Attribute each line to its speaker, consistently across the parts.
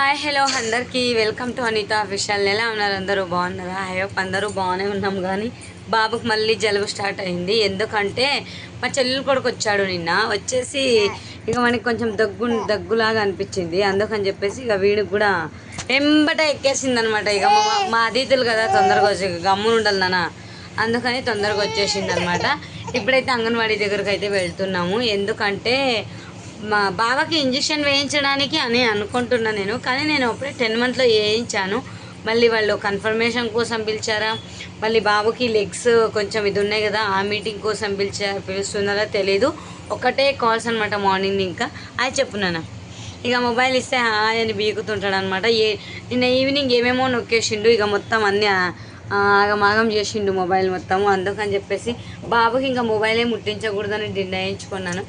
Speaker 1: Hi hello అందరికీ. Welcome to Anitha official ఎలా ఉన్నారు? అందరూ బాగున్నారా? ఐ అందరూ బాగానే ఉన్నాం కానీ బాబుకి మళ్ళీ జలుబు స్టార్ట్ అయింది. ఎందుకంటే మా చెల్లెలు కొడుకు వచ్చాడు నిన్న. వచ్చేసి ఇక మనకి కొంచెం దగ్గు దగ్గులాగా అనిపించింది. అందుకని చెప్పేసి ఇక వీడికి కూడా వెంబట ఎక్కేసింది అనమాట ఇక మా అతిథులు కదా తొందరగా వచ్చి గమ్మున ఉండాలి నాన్న. అందుకని తొందరగా వచ్చేసింది అనమాట ఇప్పుడైతే అంగన్వాడీ దగ్గరకు అయితే వెళ్తున్నాము. ఎందుకంటే మా బావకి ఇంజెక్షన్ వేయించడానికి అని అనుకుంటున్నా నేను కానీ నేను అప్పుడే టెన్ మంత్లో వేయించాను. మళ్ళీ వాళ్ళు కన్ఫర్మేషన్ కోసం పిలిచారా? మళ్ళీ బాబుకి లెగ్స్ కొంచెం ఇది ఉన్నాయి కదా ఆ మీటింగ్ కోసం పిలిచా పిలుస్తున్నారా తెలీదు. ఒకటే కాల్స్ అనమాట మార్నింగ్ ఇంకా. అది చెప్పున్నాను ఇక మొబైల్ ఇస్తే హాయ్ అని బీకుతుంటాడు అనమాట ఏ నిన్న ఈవినింగ్ ఏమేమో నొక్కేసిండు ఇక మొత్తం అన్నీ ఆగమాగం చేసిండు మొబైల్ మొత్తం అందుకని చెప్పేసి బాబుకి ఇంకా మొబైలే ముట్టించకూడదని నిర్ణయించుకున్నాను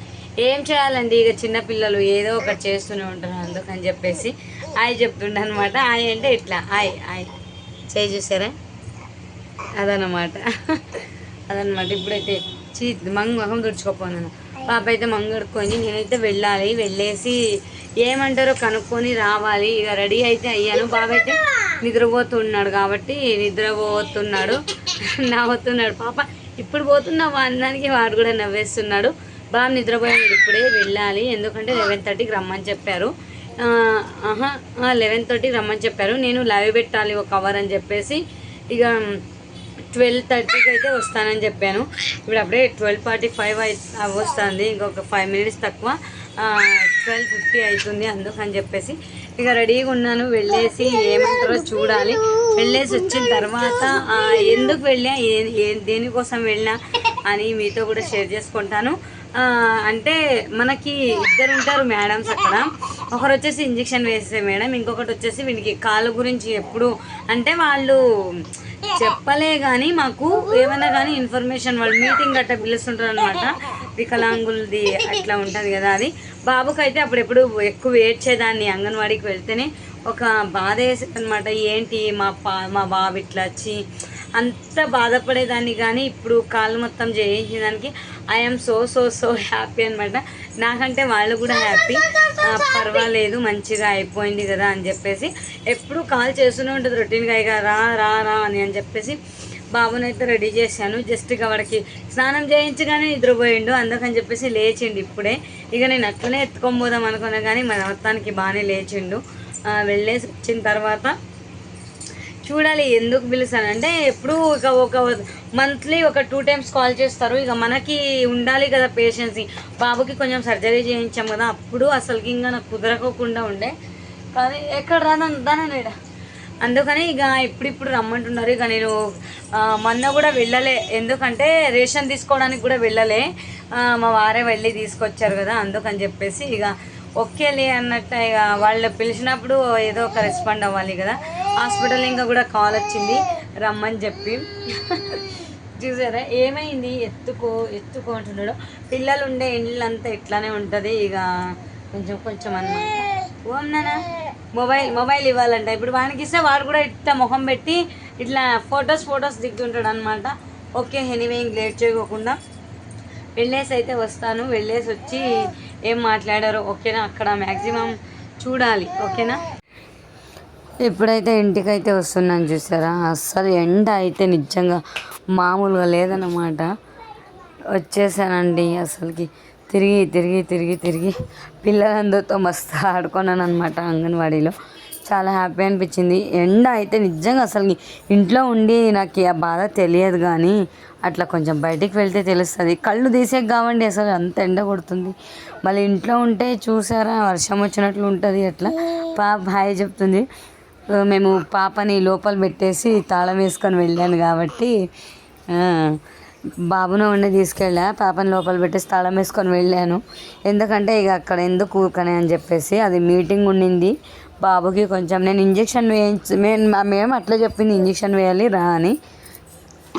Speaker 1: ఏం చేయాలండి? ఇక చిన్నపిల్లలు ఏదో ఒకటి చేస్తూనే ఉంటారు అందుకని చెప్పేసి ఆయ్ చెప్తుండే అనమాట ఆయ్ అంటే ఇట్లా. ఆయ్ ఆయ్. చేయి చూసారా? అదనమాట అదనమాట ఇప్పుడైతే చీ మంగ మొహం తుడుచుకోపోనాను. పాప అయితే మంగడుకొని నేనైతే వెళ్ళాలి. వెళ్ళేసి ఏమంటారో కనుక్కొని రావాలి. ఇక రెడీ అయితే అయ్యాను. బాబు అయితే నిద్రపోతున్నాడు కాబట్టి నిద్రపోతున్నాడు. నవ్వుతున్నాడు. పాప ఇప్పుడు పోతున్నావు? అనడానికి వాడు కూడా నవ్వేస్తున్నాడు. బాగా నిద్రపోయాడు ఇప్పుడే వెళ్ళాలి. ఎందుకంటే లెవెన్ థర్టీకి రమ్మని చెప్పారు. ఆహా లెవెన్ థర్టీకి రమ్మని చెప్పారు. నేను లైవ్ పెట్టాలి ఒక అవర్ అని చెప్పేసి ఇక ట్వెల్వ్ థర్టీకి అయితే వస్తానని చెప్పాను. ఇప్పుడు అప్పుడే ట్వెల్వ్ ఫార్టీ ఫైవ్ వస్తుంది. ఇంకొక ఫైవ్ మినిట్స్ తక్కువ. ట్వెల్వ్ ఫిఫ్టీ అవుతుంది అందుకని చెప్పేసి ఇక రెడీగా ఉన్నాను. వెళ్ళేసి ఏమంటారో చూడాలి. వెళ్ళేసి వచ్చిన తర్వాత ఎందుకు వెళ్ళా? ఏ దేనికోసం వెళ్ళినా అని మీతో కూడా షేర్ చేసుకుంటాను. అంటే మనకి ఇద్దరు ఉంటారు మేడమ్స్ అక్కడ. ఒకరు వచ్చేసి ఇంజెక్షన్ వేసే మేడం ఇంకొకటి వచ్చేసి వీనికి కాలు గురించి ఎప్పుడు అంటే వాళ్ళు చెప్పలే కానీ మాకు ఏమైనా కానీ ఇన్ఫర్మేషన్ వాళ్ళు మీటింగ్ గట్రా పిలుస్తుంటారు అనమాట వికలాంగులది అట్లా ఉంటుంది కదా అది. బాబుకి అయితే అప్పుడెప్పుడు ఎక్కువ ఏడ్చేదాన్ని అంగన్వాడీకి వెళ్తేనే. ఒక బాధ వేసేది అనమాట ఏంటి మా పా మా బాబు ఇట్లా వచ్చి అంత బాధపడేదాన్ని కానీ ఇప్పుడు కాళ్ళు మొత్తం చేయించిన దానికి I'm so so so happy అనమాట నాకంటే వాళ్ళు కూడా హ్యాపీ పర్వాలేదు మంచిగా అయిపోయింది కదా అని చెప్పేసి. ఎప్పుడు కాల్ చేస్తూనే ఉంటుంది రొటీన్గా ఇక రా రా రా అని అని చెప్పేసి బాబునైతే రెడీ చేశాను. జస్ట్ ఇక వాడికి స్నానం చేయించగానే నిద్రపోయిండు. అందుకని చెప్పేసి లేచిండు ఇప్పుడే. ఇక నేను అట్లనే ఎత్తుకొని పోదాం అనుకున్నా కానీ మన మొత్తానికి బాగానే లేచిండు. వెళ్ళేసి వచ్చిన తర్వాత చూడాలి ఎందుకు పిలుస్తానంటే ఎప్పుడు ఇక ఒక మంత్లీ ఒక టూ టైమ్స్ కాల్ చేస్తారు. ఇక మనకి ఉండాలి కదా పేషెన్సీ బాబుకి కొంచెం సర్జరీ చేయించాం కదా అప్పుడు అసలుకి ఇంకా నాకు కుదరకోకుండా ఉండే. కానీ ఎక్కడ రాను దాననేడా అందుకని ఇక ఇప్పుడిప్పుడు రమ్మంటున్నారు. ఇక నేను మొన్న కూడా వెళ్ళలే. ఎందుకంటే రేషన్ తీసుకోవడానికి కూడా వెళ్ళలే. మా వారే వెళ్ళి తీసుకొచ్చారు కదా అందుకని చెప్పేసి ఇక ఓకేలే అన్నట్టు ఇక వాళ్ళు పిలిచినప్పుడు ఏదో ఒక రెస్పాండ్ అవ్వాలి కదా. హాస్పిటల్ ఇంకా కూడా కాల్ వచ్చింది. రమ్మని చెప్పి. చూసారా? ఏమైంది? ఎత్తుకో ఎత్తుకో అంటున్నాడు. పిల్లలు ఉండే ఇండ్లంతా ఇట్లానే ఉంటుంది. ఇక కొంచెం కొంచెం అన్నమాట. ఓం మొబైల్ మొబైల్ ఇవ్వాలంట. ఇప్పుడు వానికి ఇస్తే వాడు కూడా ఇట్లా ముఖం పెట్టి ఇట్లా ఫొటోస్ ఫొటోస్ దిగుతుంటాడు అనమాట ఓకే ఎనీవే ఇంక లేట్ చేయకోకుండా. వెళ్ళేసి అయితే వస్తాను. వెళ్ళేసి వచ్చి ఏం మాట్లాడారో ఓకేనా? అక్కడ మ్యాక్సిమం చూడాలి. ఓకేనా? ఎప్పుడైతే ఇంటికైతే వస్తున్నాను చూసారా? అస్సలు ఎండ అయితే నిజంగా మామూలుగా లేదన్నమాట. వచ్చేసానండి అసలుకి. తిరిగి తిరిగి తిరిగి తిరిగి పిల్లలందరితో మస్తు ఆడుకున్నాను అనమాట అంగన్వాడీలో. చాలా హ్యాపీ అనిపించింది. ఎండ అయితే నిజంగా అసలు ఇంట్లో ఉండి నాకు ఆ బాధ తెలియదు కానీ అట్లా కొంచెం బయటికి వెళ్తే తెలుస్తుంది. కళ్ళు తీసేకి కావండి అసలు అంత ఎండ కొడుతుంది. మళ్ళీ ఇంట్లో ఉంటే చూసారా వర్షం వచ్చినట్లు ఉంటుంది అట్లా. పాప హాయ్ చెప్తుంది. మేము పాపని లోపల పెట్టేసి తాళం వేసుకొని వెళ్ళాను కాబట్టి బాబును ఉండి తీసుకెళ్ళా. పాపని లోపల పెట్టేసి తాళం వేసుకొని వెళ్ళాను. ఎందుకంటే ఇక అక్కడ ఎందుకు ఊరుకనే అని చెప్పేసి అది మీటింగ్ ఉండింది. బాబుకి కొంచెం నేను ఇంజెక్షన్ వేయించి మేము మేము అట్లా చెప్పింది ఇంజెక్షన్ వేయాలి రా అని.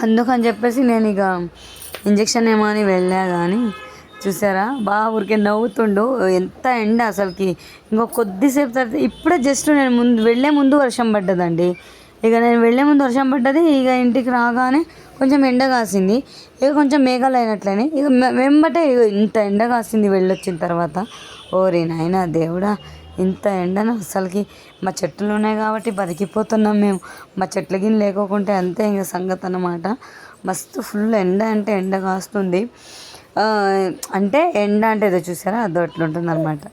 Speaker 1: అందుకని చెప్పేసి నేను ఇక ఇంజెక్షన్ ఏమో అని వెళ్ళా కానీ చూసారా? బాగా ఊరికే నవ్వుతుండు. ఎంత ఎండ అసలుకి. ఇంకో కొద్దిసేపు తర్వాత ఇప్పుడే జస్ట్ నేను ముందు వెళ్ళే ముందు వర్షం పడ్డదండి. ఇక నేను వెళ్ళే ముందు వర్షం పడ్డది ఇక ఇంటికి రాగానే కొంచెం ఎండ కాసింది. ఇక కొంచెం మేఘాలు అయినట్లనే ఇక వెంబటే ఇక ఇంత ఎండ కాసింది వెళ్ళొచ్చిన తర్వాత. ఓరే నాయనా దేవుడా ఇంత ఎండను అసలుకి. మా చెట్లు ఉన్నాయి కాబట్టి బతికిపోతున్నాం మేము. మా చెట్ల గిన్నె లేకోకుంటే అంతే ఇంకా సంగతి అన్నమాట మస్తు ఫుల్ ఎండ అంటే ఎండ కాస్తుంది. అంటే ఎండ అంటే ఏదో చూసారా? అదో అట్లుంటుంది అనమాట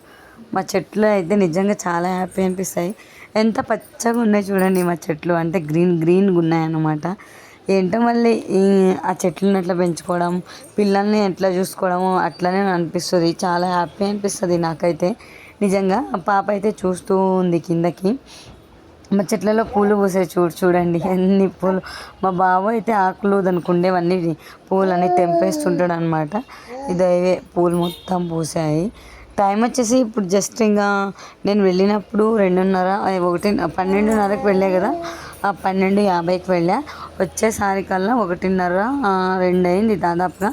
Speaker 1: మా చెట్లు అయితే నిజంగా చాలా హ్యాపీ అనిపిస్తాయి. ఎంత పచ్చగా ఉన్నాయి చూడండి మా చెట్లు. అంటే గ్రీన్ గ్రీన్గా ఉన్నాయన్నమాట. ఏంటో మళ్ళీ ఆ చెట్లను ఎట్లా పెంచుకోవడం పిల్లల్ని ఎట్లా చూసుకోవడము అట్లనే అనిపిస్తుంది. చాలా హ్యాపీ అనిపిస్తుంది నాకైతే. నిజంగా పాప అయితే చూస్తూ ఉంది కిందకి. మా చెట్లలో పూలు పూసే చూడు చూడండి. ఎన్ని పూలు. మా బావ అయితే ఆకులు దానికి ఉండేవన్నీ పూలన్నీ తెంపేస్తుంటాడు అనమాట ఇది పూలు మొత్తం పూసాయి. టైం వచ్చేసి ఇప్పుడు జస్ట్ ఇంకా నేను వెళ్ళినప్పుడు రెండున్నర ఒకటి పన్నెండున్నరకు వెళ్ళా కదా. ఆ పన్నెండు యాభైకి వెళ్ళా. వచ్చేసరికల్లా ఒకటిన్నర రెండు అయింది దాదాపుగా.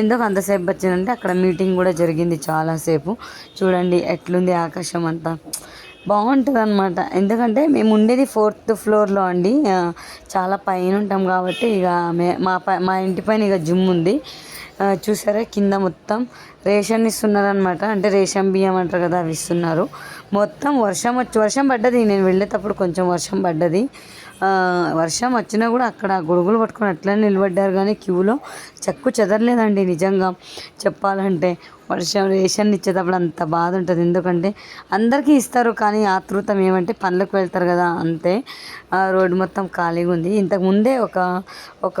Speaker 1: ఎందుకు అంతసేపు వచ్చిందంటే అక్కడ మీటింగ్ కూడా జరిగింది చాలాసేపు. చూడండి ఎట్లుంది ఆకాశం అంతా. బాగుంటుంది అనమాట ఎందుకంటే మేము ఉండేది ఫోర్త్ ఫ్లోర్లో అండి. చాలా పైన ఉంటాం కాబట్టి ఇక మే మా పై మా ఇంటి పైన ఇక జిమ్ ఉంది. చూసారా కింద మొత్తం రేషన్ ఇస్తున్నారు అనమాట అంటే రేషన్ బియ్యం అంటారు కదా అవి ఇస్తున్నారు. మొత్తం వర్షం వచ్చి వర్షం పడ్డది. నేను వెళ్ళేటప్పుడు కొంచెం వర్షం పడ్డది. వర్షం వచ్చినా కూడా అక్కడ గొడుగులు పట్టుకొని అట్లనే నిలబడ్డారు. కానీ క్యూలో చెక్కు చెదరలేదండి నిజంగా. చెప్పాలంటే వర్షం రేషన్ ఇచ్చేటప్పుడు అంత బాధ ఉంటుంది. ఎందుకంటే అందరికీ ఇస్తారు కానీ ఆతృతం ఏమంటే పనులకు వెళ్తారు కదా అంతే. రోడ్డు మొత్తం ఖాళీగా ఉంది. ఇంతకు ముందే ఒక ఒక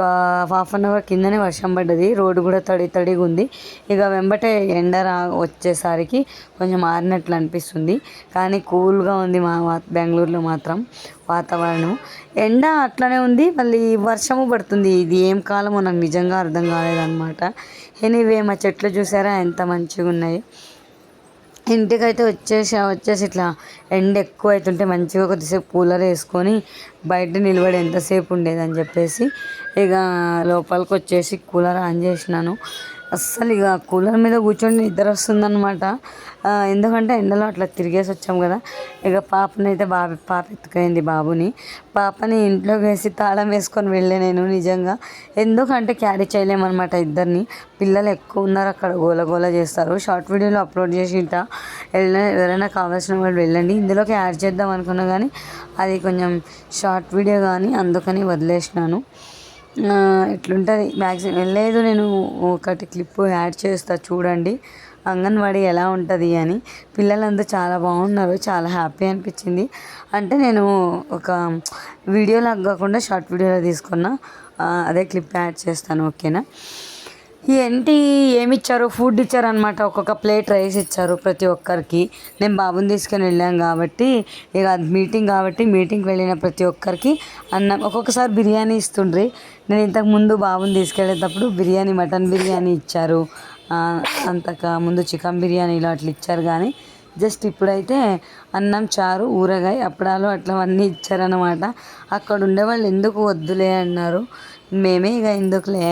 Speaker 1: హాఫ్ అన్ అవర్ కిందనే వర్షం పడ్డది. రోడ్డు కూడా తడి తడిగా ఉంది. ఇక వెంబటే ఎండ రా వచ్చేసరికి కొంచెం ఆరినట్లు అనిపిస్తుంది. కానీ కూల్గా ఉంది మా బెంగళూరులో మాత్రం వాతావరణం. ఎండ అట్లనే ఉంది. మళ్ళీ వర్షము పడుతుంది. ఇది ఏం కాలమో నాకు నిజంగా అర్థం కాలేదన్నమాట. ఎనీవే మా చెట్లు చూసారా? ఎంత మంచిగా ఉన్నాయి. ఇంటికైతే వచ్చేసి వచ్చేసి ఇట్లా ఎండ ఎక్కువ అవుతుంటే మంచిగా కొద్దిసేపు కూలర్ వేసుకొని బయట నిలబడి ఎంతసేపు ఉండేదని చెప్పేసి ఇక లోపలికి వచ్చేసి కూలర్ ఆన్ చేసినాను. అస్సలు ఇక కూలర్ మీద కూర్చొని నిద్ర వస్తుందన్నమాట. ఎందుకంటే ఎండలో అట్లా తిరిగేసి వచ్చాం కదా. ఇక పాపని అయితే బాబు పాప ఎత్తుకైంది బాబుని. పాపని ఇంట్లోకి వేసి తాళం వేసుకొని వెళ్ళే నేను నిజంగా. ఎందుకంటే క్యారీ చేయలేమన్నమాట ఇద్దరిని. పిల్లలు ఎక్కువ ఉన్నారు అక్కడ గోల గోల చేస్తారు. షార్ట్ వీడియోలో అప్లోడ్ చేసి ఇంట ఎవరైనా కావాల్సిన వాళ్ళు వెళ్ళండి. ఇందులోకి యాడ్ చేద్దాం అనుకున్నా కానీ అది కొంచెం షార్ట్ వీడియో కానీ అందుకని వదిలేసినాను. ఆ, ఇట్లుంటుంది మ్యాక్సిమం లేదు నేను ఒకటి క్లిప్ యాడ్ చేస్తా చూడండి. అంగన్వాడీ ఎలా ఉంటుంది అని. పిల్లలందరూ చాలా బాగున్నారు చాలా హ్యాపీ అనిపించింది. అంటే నేను ఒక వీడియోలా కాకుండా షార్ట్ వీడియోలో తీసుకున్న. అదే క్లిప్ యాడ్ చేస్తాను ఓకేనా ఏంటి ఏమి ఇచ్చారు ఫుడ్ ఇచ్చారు అనమాట ఒక్కొక్క ప్లేట్ రైస్ ఇచ్చారు ప్రతి ఒక్కరికి. నేను బాబుని తీసుకొని వెళ్ళాను కాబట్టి ఇక అది మీటింగ్ కాబట్టి మీటింగ్కి వెళ్ళిన ప్రతి ఒక్కరికి అన్నం. ఒక్కొక్కసారి బిర్యానీ ఇస్తుండ్రి. నేను ఇంతకు ముందు బాబుని తీసుకెళ్ళేటప్పుడు బిర్యానీ మటన్ బిర్యానీ ఇచ్చారు. అంతక ముందు చికెన్ బిర్యానీ ఇలా అట్లా ఇచ్చారు కానీ జస్ట్ ఇప్పుడైతే అన్నం చారు ఊరగాయ అప్పడాలు అట్లావన్నీ ఇచ్చారనమాట అక్కడ ఉండేవాళ్ళు ఎందుకు వద్దులే అన్నారు. మేమే ఇక ఎందుకులే?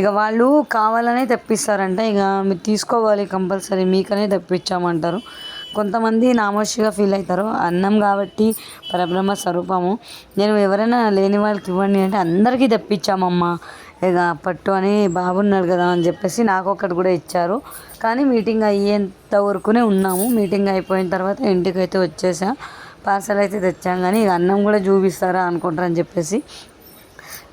Speaker 1: ఇక వాళ్ళు కావాలనే తెప్పిస్తారంట. ఇక మీరు తీసుకోవాలి కంపల్సరీ మీకనే తెప్పించామంటారు. కొంతమంది నామోషిగా ఫీల్ అవుతారు. అన్నం కాబట్టి పరబ్రహ్మ స్వరూపము. నేను ఎవరైనా లేని వాళ్ళకి ఇవ్వండి అంటే అందరికీ తెప్పించామమ్మా. ఇక పట్టు అని బాగున్నాడు కదా అని చెప్పేసి నాకు ఒకటి కూడా ఇచ్చారు. కానీ మీటింగ్ అయ్యేంత వరకునే ఉన్నాము. మీటింగ్ అయిపోయిన తర్వాత ఇంటికి అయితే వచ్చేసా. పార్సల్ అయితే తెచ్చాం కానీ ఇక అన్నం కూడా చూపిస్తారా అనుకుంటారని చెప్పేసి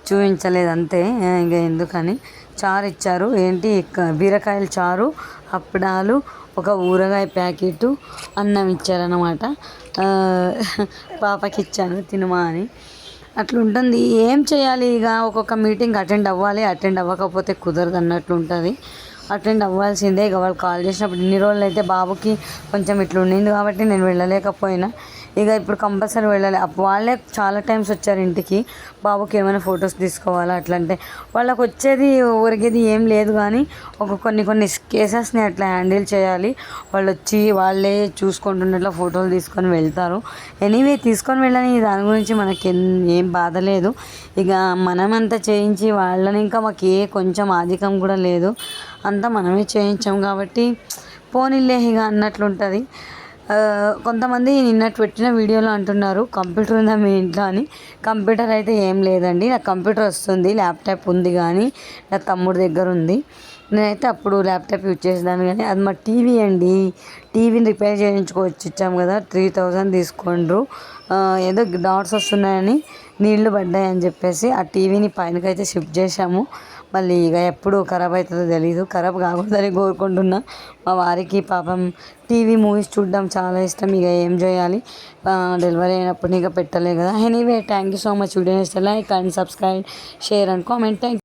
Speaker 1: చూపించలేదు అంతే. ఇంకా ఎందుకని? చారు ఇచ్చారు. ఏంటి? బీరకాయలు బీరకాయల చారు అప్పడాలు ఒక ఊరగాయ ప్యాకెట్ అన్నం ఇచ్చారనమాట పాపకి ఇచ్చాను తినుమా అని. అట్లా ఉంటుంది ఏం చేయాలి ఇక? ఒక్కొక్క మీటింగ్ అటెండ్ అవ్వాలి అటెండ్ అవ్వకపోతే కుదరదు అన్నట్లు ఉంటుంది అటెండ్ అవ్వాల్సిందే ఇక వాళ్ళు కాల్ చేసినప్పుడు. ఇన్ని రోజులు అయితే బాబుకి కొంచెం ఇట్లా ఉండింది కాబట్టి నేను వెళ్ళలేకపోయినా. ఇక ఇప్పుడు కంపల్సరీ వెళ్ళాలి. అప్పుడు వాళ్ళే చాలా టైమ్స్ వచ్చారు ఇంటికి. బాబుకి ఏమైనా ఫొటోస్ తీసుకోవాలా అట్లా అంటే వాళ్ళకి వచ్చేది ఒరిగేది ఏం లేదు కానీ ఒక కొన్ని కొన్ని కేసెస్ని అట్లా హ్యాండిల్ చేయాలి. వాళ్ళు వచ్చి వాళ్ళే చూసుకుంటున్నట్లు ఫోటోలు తీసుకొని వెళ్తారు. ఎనీవే తీసుకొని వెళ్ళని దాని గురించి మనకి ఏం బాధ లేదు. ఇక మనమంతా చేయించి వాళ్ళని ఇంకా మాకు ఏ కొంచెం ఆధికం కూడా లేదు. అంతా మనమే చేయించాం కాబట్టి పోనీలే ఇక అన్నట్లుంటుంది. కొంతమంది నిన్నటి పెట్టిన వీడియోలో అంటున్నారు కంప్యూటర్ ఉందా మీ ఇంట్లో? అని. కంప్యూటర్ అయితే ఏం లేదండి. నాకు కంప్యూటర్ వస్తుంది ల్యాప్టాప్ ఉంది కానీ నా తమ్ముడి దగ్గర ఉంది. నేనైతే అప్పుడు ల్యాప్టాప్ యూజ్ చేసేదాన్ని కానీ అది మా టీవీ అండి. టీవీని రిపేర్ చేయించుకోవచ్చు ఇచ్చాము కదా త్రీ థౌజండ్ తీసుకుండ్రు. ఏదో డాట్స్ వస్తున్నాయని నీళ్ళు పడ్డాయని చెప్పేసి ఆ టీవీని పైనకైతే షిఫ్ట్ చేసాము మళ్ళీ ఇక ఎప్పుడు ఖరాబ్ అవుతుందో తెలీదు. ఖరాబ్ కాకూడదని కోరుకుంటున్నా. మా వారికి పాపం టీవీ మూవీస్ చూడడం చాలా ఇష్టం. ఇక ఏం చేయాలి? డెలివరీ అయినప్పుడు ఇక పెట్టలే కదా. Anyway thank you so much video ఇస్తే like and subscribe share and comment. Thank